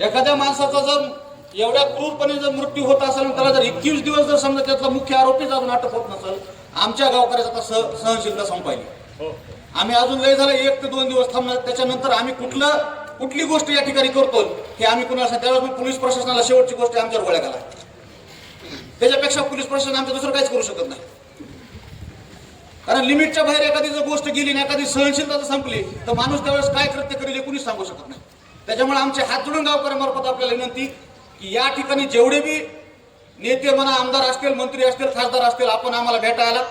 एखाद्या माणसाचा जर एवढ्या क्रूरपणे जर मृत्यू होत असेल त्याला जर एकवीस दिवस जर समजा त्यातला मुख्य आरोपीच अजून अटक होत नसेल आमच्या गावकऱ्याचा आता सह सहनशीलता संपायली. आम्ही अजून लय झालं एक ते दोन दिवस थांबणार त्याच्यानंतर आम्ही कुठलं कुठली गोष्ट या ठिकाणी करतो हे आम्ही कुणाला त्यावेळेस पोलीस प्रशासनाला शेवटची गोष्ट आमच्यावर गोळ्या घाला. त्याच्यापेक्षा पोलीस प्रशासन आमचं दुसरं काहीच करू शकत नाही. कारण लिमिटच्या बाहेर एखादी जर गोष्ट गेली ना एखादी सहनशीलता जर संपली तर माणूस त्यावेळेस काय कृत्य करेल हे कुणीच सांगू शकत नाही. त्याच्यामुळे आमचे हात जोडून गावकऱ्यांमार्फत आपल्याला विनंती की या ठिकाणी जेवढे बी नेते म्हणा आमदार असतील मंत्री असतील खासदार असतील आपण आम्हाला भेटायला.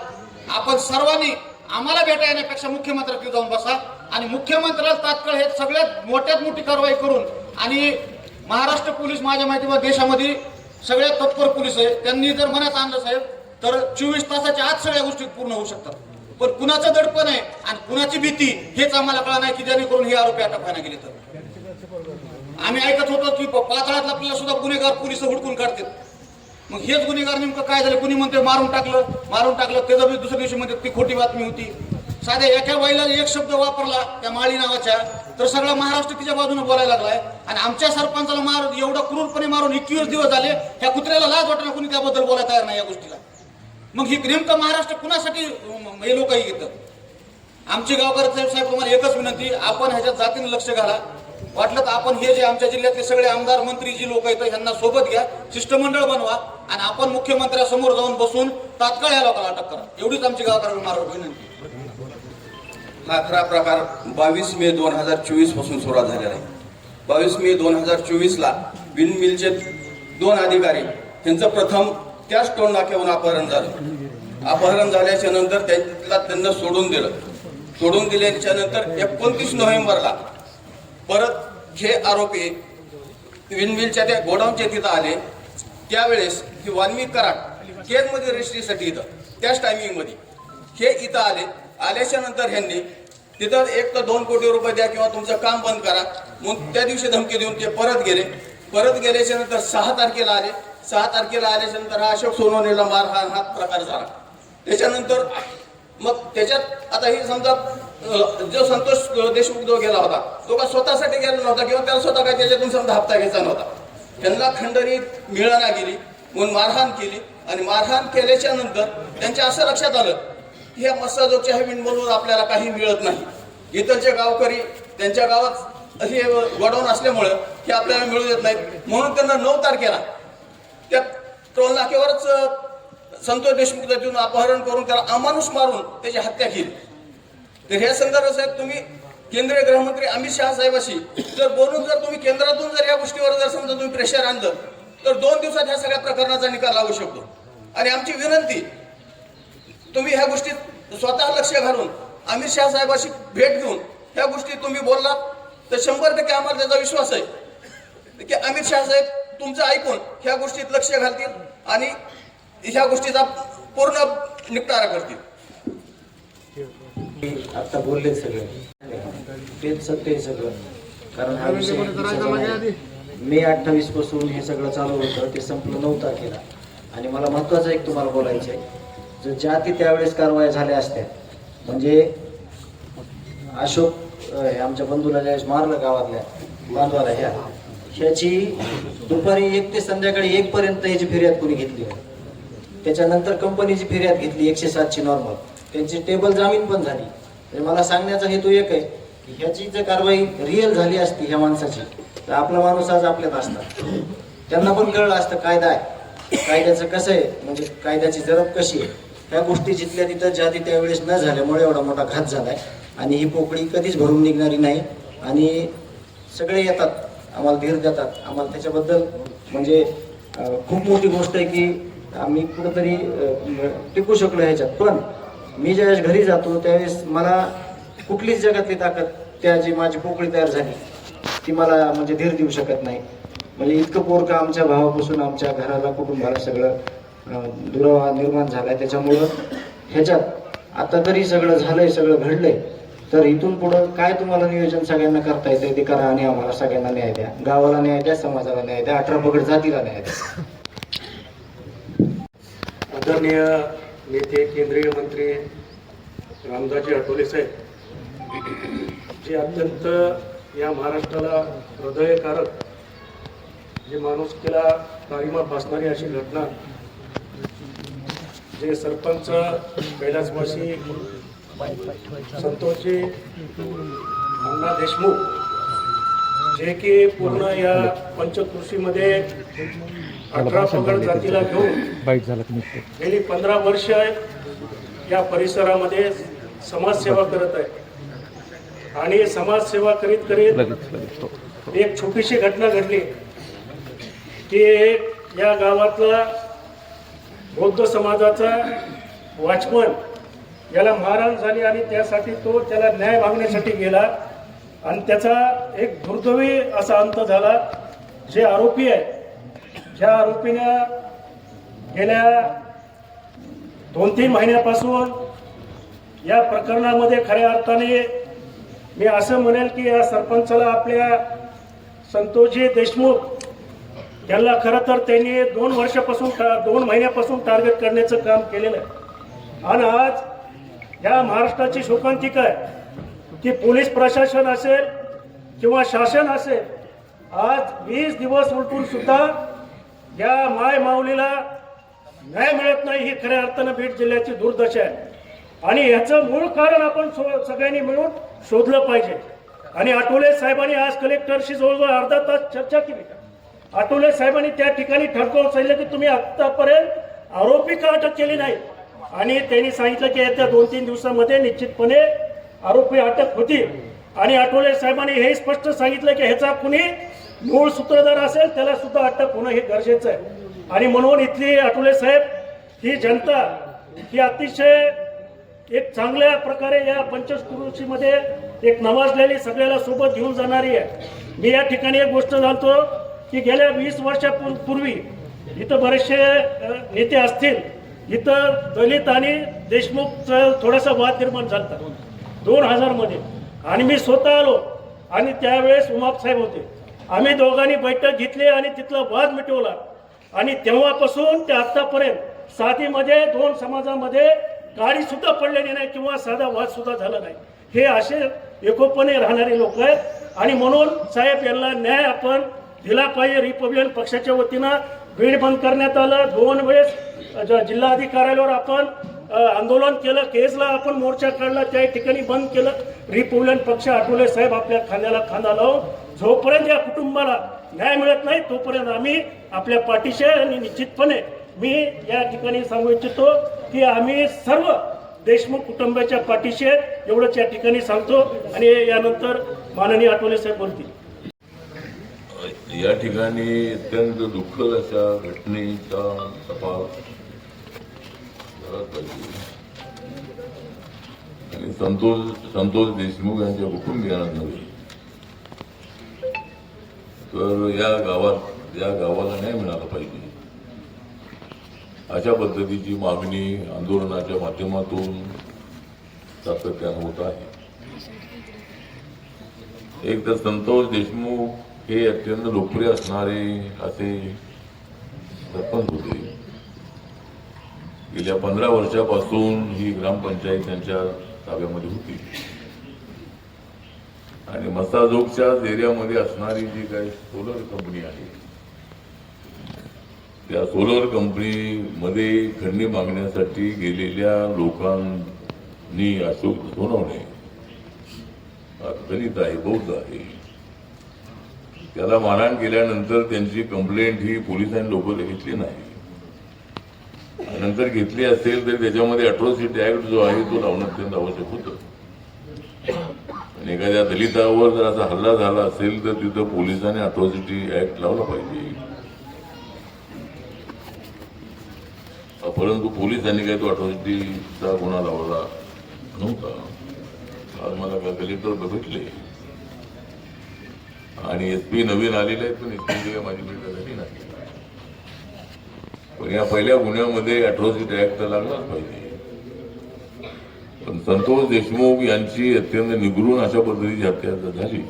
आपण सर्वांनी आम्हाला भेटा येण्यापेक्षा मुख्यमंत्र्याकडे जाऊन बसा आणि मुख्यमंत्र्याला तात्काळ हे सगळ्यात मोठ्यात मोठी कारवाई करून आणि महाराष्ट्र पोलीस माझ्या माहितीमध्ये देशामध्ये सगळ्यात तत्पर पोलीस आहे. त्यांनी जर मनात आणलं साहेब तर चोवीस तासाच्या आत सगळ्या गोष्टी पूर्ण होऊ शकतात. पण कुणाचं दडपण आहे आणि कुणाची भीती हेच आम्हाला कळा नाही की जेणेकरून हे आरोपी अटक व्हायला गेले तर. आम्ही ऐकत होतो की पाताळातला आपल्याला सुद्धा गुन्हेगार पोलीस हुडकून काढतात. मग हेच गुन्हेगार नेमकं काय झालं? कुणी म्हणते मारून टाकलं? मारून टाकलं त्याचं बी दुसऱ्या दिवशी म्हणते ती खोटी बातमी होती. साध्या एका बाईला एक शब्द वापरला त्या माळी नावाच्या तर सगळा महाराष्ट्र तिच्या बाजूने बोलायला लागलाय. आणि आमच्या सरपंचाला मार एवढा क्रूरपणे मारून एकवीस दिवस झाले ह्या कुत्र्याला लाज वाटणं कुणी त्याबद्दल बोलायला तयार नाही या गोष्टीला. मग ही नेमकं महाराष्ट्र कुणासाठी हे लोकही घेतं आमची गावकर साहेब साहेब तुम्हाला एकच विनंती आपण ह्याच्यात जातीने लक्ष घाला. वाटलं तर आपण हे जे आमच्या जिल्ह्यातले सगळे आमदार मंत्री जी लोक आहेत यांना सोबत घ्या शिष्टमंडळ बनवा आणि आपण मुख्यमंत्र्यासमोर जाऊन बसून तात्काळ या लोकांना अटक करा. एवढीच आमची गावकर मार्ग विनंती हा खरा प्रकार बावीस मे दोन हजार चोवीसपासून सुरुवात झालेला आहे. बावीस मे दोन हजार चोवीसला विनमिलचे दोन अधिकारी त्यांचं प्रथम त्याच टोल नाक्यावरून अपहरण झालं. अपहरण झाल्याच्यानंतर त्यांना त्यांना सोडून दिलं. सोडून दिल्याच्या नंतर एकोणतीस नोव्हेंबरला परत हे आरोपी विनमिलच्या त्या गोडाऊनच्या तिथं आले. त्यावेळेस ही वाल्मिक कराड केरमध्ये रजिस्ट्रीसाठी इथं त्याच टायमिंगमध्ये हे इथं आले. आल्याच्यानंतर ह्यांनी तिथं एक तर दोन कोटी रुपये द्या किंवा तुमचं काम बंद करा. मग त्या दिवशी धमकी देऊन ते परत गेले. परत गेल्याच्यानंतर सहा तारखेला आले. सहा तारखेला आल्याच्यानंतर हा अशोक सोनवणेला मारहाण हा प्रकार झाला. त्याच्यानंतर मग त्याच्यात आता ही समजा जो संतोष देशमुख जो गेला होता तो का स्वतःसाठी गेला नव्हता किंवा त्याला स्वतः काय त्याच्यातून समजा हप्ता घ्यायचा नव्हता? त्यांना खंडणी मिळाना गेली म्हणून मारहाण केली आणि मारहाण केल्याच्यानंतर त्यांच्या असं लक्षात आलं की ह्या मस्साजोगच्या विणमधून आपल्याला काही मिळत नाही. इतरचे गावकरी त्यांच्या गावात हे गोडाऊन असल्यामुळं हे आपल्याला मिळू देत नाहीत. म्हणून त्यांना नऊ तारखेला त्या टोल नाक्यावरच संतोष देशमुख तिथून अपहरण करून त्याला अमानुष मारून त्याची हत्या केली. तर ह्या संदर्भात साहेब तुम्ही केंद्रीय गृहमंत्री अमित शहा साहेबाशी जर बोलून जर तुम्ही केंद्रातून जर या गोष्टीवर जर समजा तुम्ही प्रेशर आणलं तर दोन दिवसात ह्या सगळ्या प्रकरणाचा निकाल लागू शकतो. आणि आमची विनंती तुम्ही ह्या गोष्टीत स्वतः लक्ष घालून अमित शहा साहेबाशी भेट घेऊन ह्या गोष्टी तुम्ही बोललात तर शंभर टक्के आम्हाला त्याचा विश्वास आहे. की अमित शहा साहेब तुमचं ऐकून ह्या गोष्टीत लक्ष घालतील आणि ह्या गोष्टीचा पूर्ण निपटारा करतील. आता बोलले सगळे. तेच सत्य आहे सगळं. कारण हा विषय मे अठ्ठावीसपासून हे सगळं चालू होतं ते संपलं नऊ तारखेला आणि मला महत्वाचं एक तुम्हाला बोलायचं आहे. जर ज्या ती त्यावेळेस कारवाया झाल्या असत्या. म्हणजे अशोक हे आमच्या बंधूला ज्यावेळेस मारलं गावातल्या बांधवाला ह्या ह्याची दुपारी एक ते संध्याकाळी एक पर्यंत ह्याची फिर्याद कोणी घेतली होती त्याच्यानंतर कंपनीची फिर्याद घेतली एकशे सातची नॉर्मल त्यांची टेबल जामीन पण झाली. मला सांगण्याचा हेतू एक आहे की ह्याची जर कारवाई रिअल झाली असती ह्या माणसाची तर आपला माणूस आज आपल्यात असता त्यांना पण कळलं असतं कायदा आहे. कायद्याचं कसं आहे? म्हणजे कायद्याची जरब कशी आहे? ह्या गोष्टी जिथल्या तिथं ज्या त्यावेळेस न झाल्यामुळे एवढा मोठा घात झाला आहे आणि ही पोकळी कधीच भरून निघणारी नाही. आणि सगळे येतात. आम्हाला धीर देतात. आम्हाला त्याच्याबद्दल म्हणजे खूप मोठी गोष्ट आहे की आम्ही कुठंतरी टिकू शकलो ह्याच्यात पण मी ज्यावेळेस घरी जातो त्यावेळेस मला कुठलीच जगातली ताकद त्या जी माझी पोकळी तयार झाली ती मला म्हणजे धीर देऊ शकत नाही. म्हणजे इतकं पोरकं आमच्या भावापासून आमच्या घराला कुटुंबाला सगळं दुरावा निर्माण झालाय. त्याच्यामुळं ह्याच्यात आता तरी सगळं झालंय सगळं घडलंय. तर इथून पुढं काय तुम्हाला नियोजन सगळ्यांना करता येतं ते करा आणि आम्हाला सगळ्यांना न्याय द्या. गावाला न्याय द्या समाजाला न्याय द्या अठरा पगड जातीला न्याय द्या. आदरणीय नेते केंद्रीय मंत्री रामदासजी आठवले साहेब जे अत्यंत या महाराष्ट्राला हृदयकारक जे माणुसकीला ताळीमा फासणारी अशी घटना जे सरपंच कैलासवासी संतोषजी अण्णा देशमुख जे की पूर्ण या पंचकृषीमध्ये अठरा पगड जातीला घेऊन गेली पंधरा वर्ष या परिसरामध्ये समाजसेवा करत आहे. आणि समाजसेवा करीत करीत एक छोटीशी घटना घडली की या गावातला बौद्ध समाजाचा वॉचमन याला मारहाण झाली आणि त्यासाठी तो त्याला न्याय मागण्यासाठी गेला आणि त्याचा एक दुर्दैवी असा अंत झाला. जे आरोपी आहे ज्या आरोपीनं गेल्या दोन तीन महिन्यापासून या प्रकरणामध्ये खऱ्या अर्थाने मी असं म्हणेल की या सरपंचाला आपल्या संतोषजी देशमुख त्यांना खरं तर त्यांनी दोन वर्षापासून टा- दोन महिन्यापासून टार्गेट करण्याचं काम केलेलं आहे. आणि आज या महाराष्ट्राची शोकांतिका आहे की पोलीस प्रशासन असेल किंवा शासन असेल आज वीस दिवस उलटून सुद्धा या माय माऊलीला न्याय मिळत नाही ही खऱ्या अर्थानं बीड जिल्ह्याची दुर्दशा आहे. आणि याचं मूळ कारण आपण सो- सगळ्यांनी मिळून शोधलं पाहिजे. आणि आठवले साहेबांनी आज कलेक्टरशी जवळजवळ अर्धा तास चर्चा केली. आठवले साहेबांनी त्या ठिकाणी ठरकवून सांगितलं की तुम्ही आतापर्यंत आरोपी का अटक केली नाही? आणि त्यांनी सांगितलं की येत्या दोन तीन दिवसामध्ये निश्चितपणे आरोपी अटक होतील. आणि आठवले साहेबांनी हे स्पष्ट सांगितलं की ह्याचा कुणी मूळ सूत्रधार असेल त्याला सुद्धा अटक होणं हे गरजेचं आहे. आणि म्हणून इथली आठवले साहेब ही जनता ही अतिशय एक चांगल्या प्रकारे या पंचकृषीमध्ये एक नवाजलेली सगळ्याला सोबत घेऊन जाणारी आहे. मी या ठिकाणी एक गोष्ट सांगतो की गेल्या वीस वर्षापूर्वी इथं बरेचसे नेते असतील. इथं दलित आणि देशमुखचं थोडासा वाद निर्माण झाला दोन हजारमध्ये. आणि मी स्वतः आलो. आणि त्यावेळेस उमाप साहेब होते. आम्ही दोघांनी बैठक घेतली आणि तिथला वाद मिटवला. आणि तेव्हापासून ते आत्तापर्यंत साथीमध्ये दोन समाजामध्ये गाडी सुद्धा पडलेली नाही किंवा साधा वाद सुद्धा झाला नाही. हे असे एकोपणे राहणारे लोक आहेत. आणि म्हणून साहेब यांना न्याय आपण दिला पाहिजे. रिपब्लिकन पक्षाच्या वतीनं भीड बंद करण्यात आलं. दोन वेळेस जिल्हाधिकाऱ्यावर आपण आंदोलन केलं केसला आपण मोर्चा काढला त्या ठिकाणी बंद केलं. रिपब्लिकन पक्ष आठवले साहेब आपल्या खांद्याला खांदा लावून जोपर्यंत या कुटुंबाला न्याय मिळत नाही तोपर्यंत आम्ही आपल्या पाठीशी आणि निश्चितपणे मी या ठिकाणी सांगू इच्छितो की आम्ही सर्व देशमुख कुटुंबाच्या पाठीशी एवढंच या ठिकाणी सांगतो आणि यानंतर माननीय आठवले साहेब बोलतील. या ठिकाणी अत्यंत दुःखद अशा घटनेचा तपास झाला पाहिजे. आणि संतोष संतोष देशमुख यांच्या कुटुंबियांना नव्हे. या गावात या गावाला न्याय मिळाला पाहिजे. अशा पद्धतीची मागणी आंदोलनाच्या माध्यमातून सातत्यानं होत आहे. एक तर संतोष देशमुख हे अत्यंत लोकप्रिय असणारे असे सरपंच होते. गेल्या पंधरा वर्षापासून ही ग्रामपंचायत त्यांच्या ताब्यामध्ये होती. आणि मसाजोगच्या एरियामध्ये असणारी जी काही सोलर कंपनी आहे त्या सोलर कंपनीमध्ये खंडणी मागण्यासाठी गेलेल्या लोकांनी अशोक सोनवणे दलित आहे बौद्ध आहे त्याला मारहाण केल्यानंतर त्यांची कंप्लेंट ही पोलिसांनी लोक घेतली नाही. नंतर घेतली असेल तर त्याच्यामध्ये अट्रॉसिटी ऍक्ट जो आहे तो लावणं अत्यंत आवश्यक होतं. आणि एखाद्या दलितावर जर असा हल्ला झाला असेल तर तिथं पोलिसांनी अट्रॉसिटी ऍक्ट लावला पाहिजे. परंतु पोलिसांनी काही तो अट्रॉसिटीचा गुन्हा लावला नव्हता. आज मला काय कलेक्टर बघितले आणि एस पी नवीन आलेले आहेत पण एस पी माझी भेट झाली नाही. पण या पहिल्या गुन्ह्यामध्ये अट्रॉसिटी ऍक्ट लागलाच पाहिजे. पण संतोष देशमुख यांची अत्यंत निगरून अशा पद्धतीची हत्या झाली.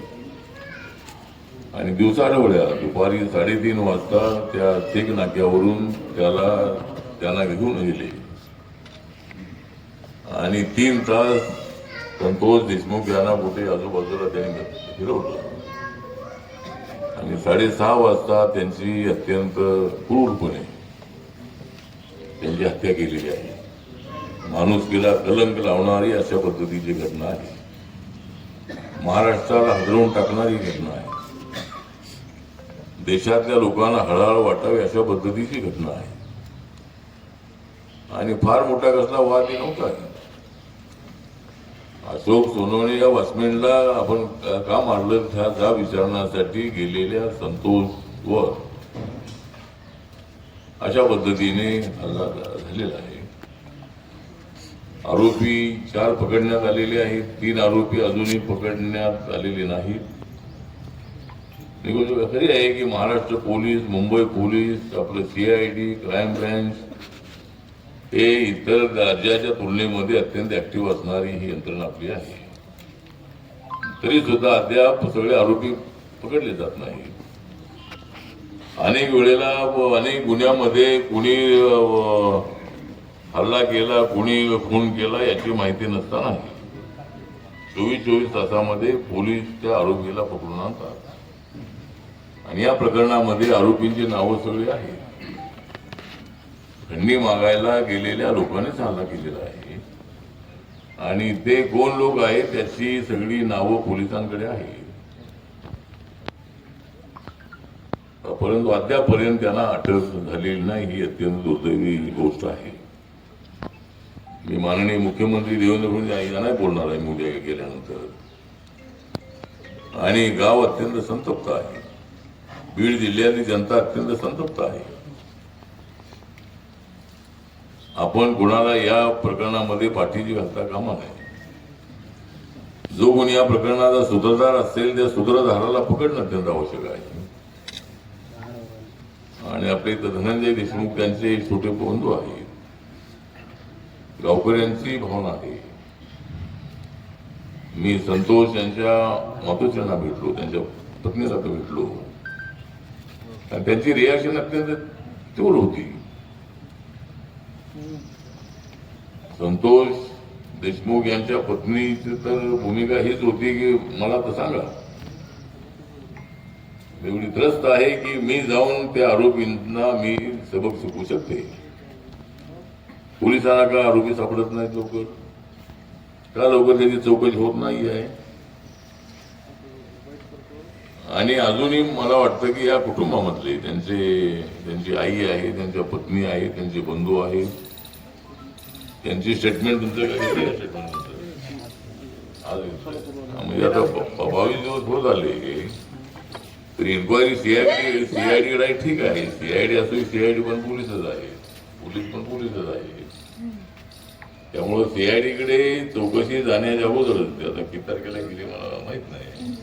आणि दिवसाढवळ्या दुपारी साडेतीन वाजता त्या चेक नाक्यावरून त्याला त्यांना घेऊन गेले. आणि तीन तास संतोष देशमुख यांना कुठे आजूबाजूला त्यांनी फिरवलं. आणि साडेसहा वाजता त्यांची अत्यंत क्रूरपणे त्यांची हत्या केलेली आहे. माणुसकीला कलंक लावणारी अशा पद्धतीची घटना आहे. महाराष्ट्राला हलवून टाकणारी घटना आहे. देशातल्या लोकांना हळहळ वाटावी अशा पद्धतीची घटना आहे. आणि फार मोठा कसला वाद नव्हता. अशोक सोनवणे या वॉचमॅनला आपण का- मारलं? ह्या जा विचारण्यासाठी गेलेल्या संतोषवर अशा पद्धतीने हल्ला झालेला आहे. आरोपी चार पकडण्यात आलेले आहेत. तीन आरोपी अजूनही पकडण्यात आलेले नाहीत. गोष्ट खरी आहे की महाराष्ट्र पोलीस मुंबई पोलीस आपलं सीआयडी क्राईम ब्रँच हे इतर राज्याच्या तुलनेमध्ये अत्यंत ऍक्टिव्ह असणारी ही यंत्रणा आपली आहे. तरी सुद्धा अद्याप सगळे आरोपी पकडले जात नाही अनेक वेळेला अनेक गुन्ह्यामध्ये कुणी हल्ला केला कोणी खून केला याची माहिती नसताना चोवीस चोवीस तासामध्ये पोलीस त्या आरोपीला पकडून आणतात. आणि या प्रकरणामध्ये आरोपींची नावं सगळी आहेत. खंडी मागायला गेलेल्या लोकांनीच हल्ला केलेला आहे. आणि ते कोण लोक आहेत त्याची सगळी नावं पोलिसांकडे आहेत. परंतु अद्यापर्यंत त्यांना अटक झालेली नाही ही अत्यंत दुर्दैवी गोष्ट आहे. मी माननीय मुख्यमंत्री देवेंद्र फडणवीस यांना बोलणार आहे मी उद्या गेल्यानंतर आणि गाव अत्यंत संतप्त आहे. बीड जिल्ह्यातली जनता अत्यंत संतप्त आहे. आपण कुणाला या प्रकरणामध्ये पाठीची घालता कामा नाही जो कोणी या प्रकरणाचा सूत्रधार असेल त्या सूत्रधाराला पकडणं अत्यंत आवश्यक आहे. आणि आपले धनंजय देशमुख त्यांचे छोटे बंधू आहेत. गावकऱ्यांची भावना आहे. मी संतोष यांच्या मातोश्रींना भेटलो त्यांच्या पत्नीला भेटलो. आणि त्यांची रिॲक्शन अत्यंत तीव्र होती. संतोष देशमुख यांच्या पत्नीची तर भूमिका हीच होती की मला तर सांगा. एवढी त्रस्त आहे की मी जाऊन त्या आरोपींना मी सबक शिकवू शकते. पोलिसांना का? आरोपी सापडत नाहीत लवकर. का लवकर त्याची चौकशी होत नाही आहे? आणि अजूनही मला वाटतं की या कुटुंबामधले त्यांचे त्यांची आई आहे त्यांच्या पत्नी आहे त्यांचे बंधू आहेत त्यांची स्टेटमेंट तुमच्याकडे स्टेटमेंट आज म्हणजे आता बावीस दिवस होत आले. तर इन्क्वायरी सीआयडी सीआयडी राईट ठीक आहे. सीआयडी असो सीआयडी पण पोलीसच आहे. पोलीस पण पोलीसच आहे. त्यामुळं सीआयडीकडे चौकशी जाण्याच्या अगोदरच आता किती तारखेला गेली मला माहीत नाही.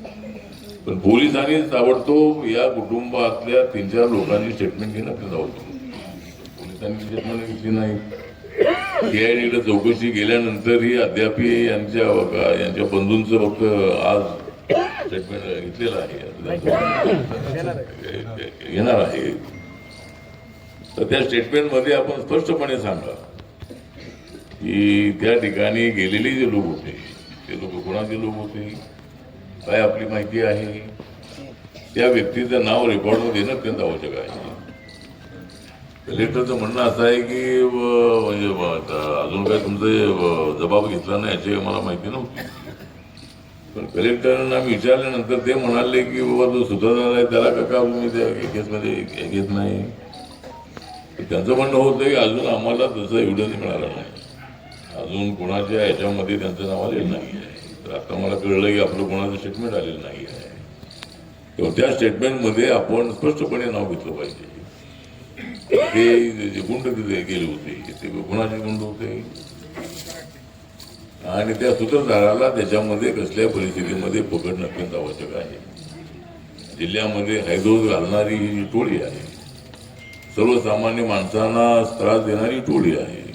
पण पोलिसांनी ताबडतोब या कुटुंबातल्या तीन चार लोकांची स्टेटमेंट घेणं आपल्याला होतं. पोलिसांनी स्टेटमेंट घेतली नाही. सीआयडीकडे चौकशी गेल्यानंतर ही अद्याप यांच्या यांच्या बंधूंचं फक्त आज स्टेटमेंट घेतलेलं आहे. घेणार आहे. तर त्या स्टेटमेंटमध्ये आपण स्पष्टपणे सांगा. की त्या ठिकाणी गेलेले जे लोक होते ते लोक कोणाचे लोक होते? काय आपली माहिती आहे? त्या व्यक्तीचं नाव रेकॉर्डमध्ये देणं अत्यंत आवश्यक आहे. कलेक्टरचं म्हणणं असं आहे की म्हणजे अजून काय तुमचं जबाब घेतला नाही याची मला माहिती नव्हती. पण कलेक्टरांना आम्ही विचारल्यानंतर ते म्हणाले की बाबा जो सूत्रधार आहे त्याला का का तुम्ही त्या घेत नाही. तर त्यांचं म्हणणं होतं की अजून आम्हाला तसं एवढं मिळालं नाही. अजून कोणाच्या याच्यामध्ये त्यांचं नाव आलेलं नाही आहे तर आता मला कळलं की आपलं कोणाचं स्टेटमेंट आलेलं नाही आहे तेव्हा त्या स्टेटमेंटमध्ये आपण स्पष्टपणे नाव घेतलं पाहिजे. ते जे गुंड तिथे गेले होते ते कुणाचे गुंड होते? आणि त्या सूत्रधाराला त्याच्यामध्ये कसल्या परिस्थितीमध्ये पकडणं अत्यंत आवश्यक आहे. जिल्ह्यामध्ये हैदोस घालणारी ही टोळी आहे सर्वसामान्य माणसांना त्रास देणारी टोळी आहे.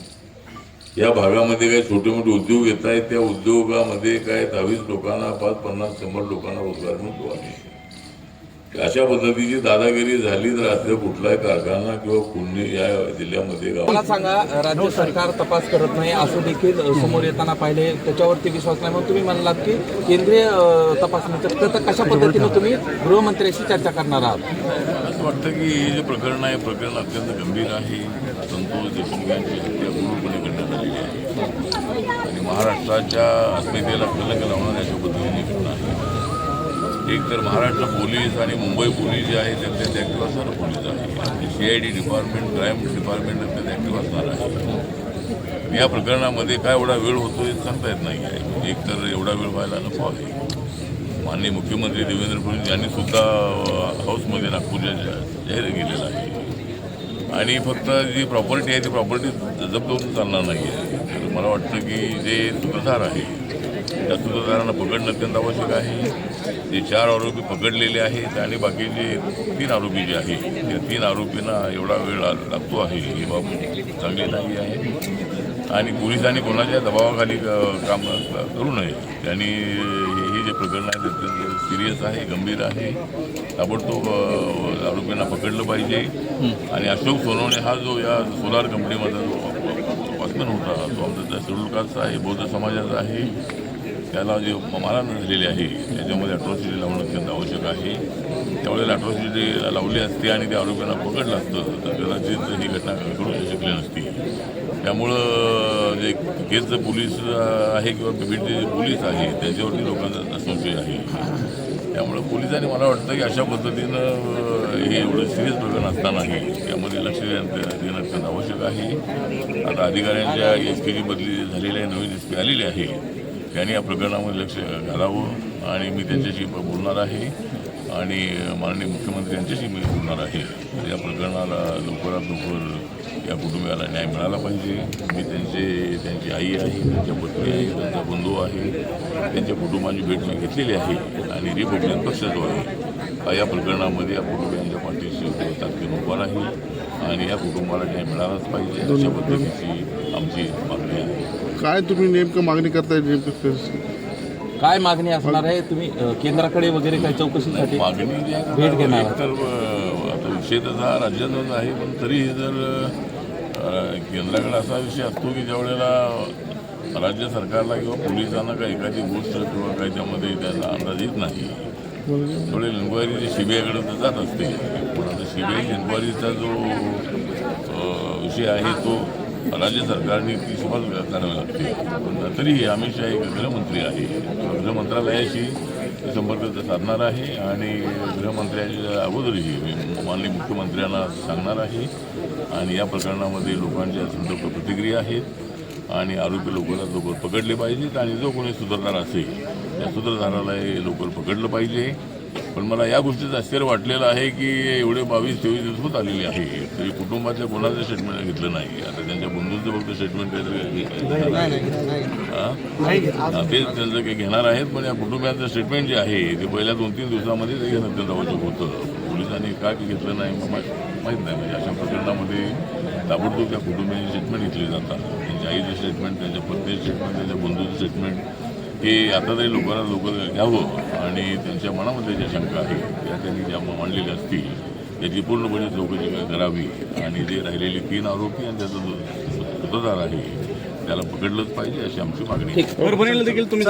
या भागामध्ये काही छोटे मोठे उद्योग येत आहेत त्या उद्योगामध्ये काय दहावीस लोकांना पाच पन्नास शंभर लोकांना रोजगार मिळतो आहे. अशा पद्धतीची दादागिरी झाली तर असं कुठलाही कारखाना किंवा पुणे या जिल्ह्यामध्ये मला सांगा राज्य सरकार तपास करत नाही असं देखील समोर येताना पाहिले. त्याच्यावरती विश्वास नाही. मग तुम्ही म्हणलात की केंद्रीय तपासणीचं तर कशा पद्धतीनं तुम्ही गृहमंत्र्याशी चर्चा करणार आहात? असं वाटतं की हे जे प्रकरण आहे प्रकरण अत्यंत गंभीर आहे. संतोष देशमुख यांची हत्या पूर्णपणे करण्यात आलेली आहे आणि महाराष्ट्राच्या अस्मितेला कलंक लावणाऱ्या अशा पद्धतीने घटना आहे एक तर महाराष्ट्र पोलीस आणि मुंबई पोलीस जे आहे ते ॲक्टिव्ह असणारं पोलीस आहे C I D department crime department अत्यंत ॲक्टिव्ह असणार आहे. या प्रकरणामध्ये काय एवढा वेळ होतो हे सांगता येत नाही आहे. एक तर एवढा वेळ व्हायला नको आहे. माननीय मुख्यमंत्री देवेंद्र फडणवीस यांनी सुद्धा हाऊसमध्ये नागपूरच्या जाहीर केलेलं आहे. आणि फक्त जी प्रॉपर्टी आहे ती प्रॉपर्टी जप्त होऊन चालणार नाही आहे. मला वाटतं की जे सूत्रधार आहे त्या सूत्रधारांना पकडणं अत्यंत आवश्यक आहे. जे चार आरोपी पकडलेले आहेत आणि बाकीचे तीन आरोपी जे आहेत त्या तीन आरोपींना एवढा वेळ लागतो आहे ही बाब चांगली नाही आहे. आणि पोलिसांनी कोणाच्या दबावाखाली काम करू नये. त्यांनी हे जे प्रकरण आहे ते सिरियस आहे गंभीर आहे. ताबडतोब आरोपींना पकडलं पाहिजे. आणि अशोक सोनवणे हा जो या सोलार कंपनीमधला जो वॉचमॅन होता तो आमचा शेड्यूल आहे बौद्ध समाजाचा आहे. त्याला जे मारहाण झालेली आहे त्याच्यामध्ये अट्रॉसिटी लावणं अत्यंत आवश्यक आहे. त्यावेळेला अट्रॉसिटी लावली असते आणि त्या आरोपींना पकडलं असतं तर कदाचित ही घटना घडू शकली नसती. त्यामुळं जे केसचं पोलीस आहे किंवा बीडचे जे पोलीस आहे त्याच्यावरती लोकांचा संशय आहे. त्यामुळं पोलिसांनी मला वाटतं की अशा पद्धतीनं हे एवढं सिरियस प्रकरण असतानाही त्यामध्ये लक्ष देणं अत्यंत आवश्यक आहे. आता अधिकाऱ्यांच्या एस पीची बदली झालेली आहे नवीन एस पी आलेली आहे. त्यांनी या प्रकरणामध्ये लक्ष घालावं आणि मी त्यांच्याशी ब- बोलणार आहे. आणि माननीय मुख्यमंत्री यांच्याशी मी बोलणार आहे. या प्रकरणाला लवकरात लवकर या कुटुंबियाला न्याय मिळाला पाहिजे. मी त्यांचे त्यांची आई आहे त्यांच्या पत्नी आहे त्यांचा बंधू आहे त्यांच्या कुटुंबाची भेट मी घेतलेली आहे आणि रिपब्लिकन पक्ष जो आहे. हा या प्रकरणामध्ये या कुटुंबियांच्या पाठीशी ताकदीनं उभा राहील आणि या कुटुंबाला न्याय मिळालाच पाहिजे अशा पद्धतीची आमची मागणी आहे. काय तुम्ही नेमकं मागणी करताय नेमकं काय मागणी असणार आहे? तुम्ही केंद्राकडे वगैरे काही चौकशीसाठी मागणी भेट घेणार. तर आता विषय तसा राज्याचाच आहे पण तरीही जर केंद्राकडे असा विषय असतो की ज्या वेळेला राज्य सरकारला किंवा पोलिसांना काही एखादी गोष्ट किंवा काही त्यामध्ये त्याचा अंदाज येत नाही त्यावेळेला एन्क्वायरी जी सीबीआयकडे तर जात असते. पण आता सीबीआय इन्क्वायरीचा जो विषय आहे तो राज्य सरकारने ती सुरुवात करावी लागते. पण तरीही अमित शहा एक गृहमंत्री आहे. गृहमंत्रालयाशी संपर्क साधणार आहे आणि गृहमंत्र्याच्या अगोदरही माननीय मुख्यमंत्र्यांना सांगणार आहे. आणि या प्रकरणामध्ये लोकांच्या संदर्भ प्रतिक्रिया आहेत आणि आरोपी लवकरात लवकर पकडले पाहिजेत आणि जो कोणी सूत्रधार असेल त्या सूत्रधाराला हे लवकर पकडलं पाहिजे. पण मला या गोष्टीचं आश्चर्य वाटलेलं आहे की एवढे बावीस तेवीस दिवस होत आलेले आहे. तरी कुटुंबाच्या कोणाचं स्टेटमेंट घेतलं नाही. आता त्यांच्या बंधूंचं फक्त स्टेटमेंट काहीतरी हा, ते त्यांचं काही घेणार आहेत पण या कुटुंबियांचं स्टेटमेंट जे आहे ते पहिल्या दोन तीन दिवसामध्ये ते घेणं आवश्यक होतं. पोलिसांनी काय घेतलं नाही? माहीत नाही. म्हणजे अशा प्रकरणामध्ये ताबडतोब त्या कुटुंबियांची स्टेटमेंट घेतली जातात. त्यांच्या आईचं स्टेटमेंट त्यांच्या पत्नीचं स्टेटमेंट त्यांच्या बंधूचं स्टेटमेंट हे आता तरी लोकांना लवकर घ्यावं आणि त्यांच्या मनामध्ये ज्या शंका आहेत त्या त्यांनी ज्या मांडलेल्या असतील त्याची पूर्णपणे चौकशी करावी. आणि जे राहिलेले तीन आरोपी आणि त्याचा जो सूत्रधार आहे त्याला पकडलंच पाहिजे अशी आमची मागणी आहे. परभणीला देखील तुम्ही